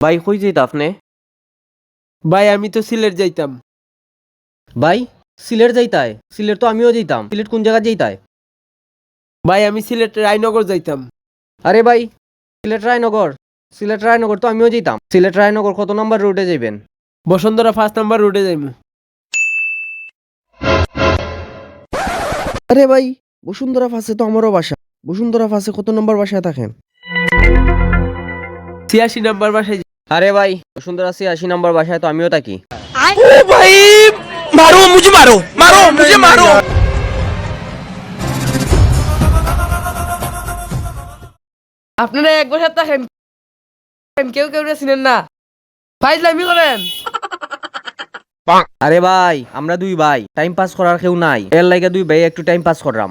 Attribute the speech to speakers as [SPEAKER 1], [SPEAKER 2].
[SPEAKER 1] ভাই কই যেত আপনি?
[SPEAKER 2] ভাই আমি তো সিলেট যাইতাম।
[SPEAKER 1] ভাই সিলেট যাইতায়? সিলেট তো আমিও যাইতাম। সিলেট কোন জায়গা যেতায়
[SPEAKER 2] ভাই আমি সিলেট রায়নগর যাইতাম।
[SPEAKER 1] আরে ভাই সিলেট রায়নগর। সিলেট রায়নগর তো আমিও যেতাম সিলেট রায়নগর কত নাম্বার রোডে যাইবেন?
[SPEAKER 2] বসুন্ধরা ফার্স্ট নাম্বার রোডে যাইমু।
[SPEAKER 3] আরে ভাই বসুন্ধরা ফাঁসে তো আমারও বাসা। বসুন্ধরা ফাঁসে কত নম্বর বাসায় থাকেন?
[SPEAKER 2] ছিয়াশি নম্বর বাসায়
[SPEAKER 1] আরে ভাই বসুন্ধরা সি আশি নাম্বার বাসায় তো আমিও থাকি। ভাই মারো মুজি মারো মারো মুজি মারো।
[SPEAKER 4] আপনারা এক বছর থাকেন কেউ কেউ চিনেন না। ফাইজলামি করেন।
[SPEAKER 1] আরে ভাই আমরা দুই ভাই টাইম পাস করার কেউ নাই। এর লাগে দুই ভাই একটু টাইম পাস করলাম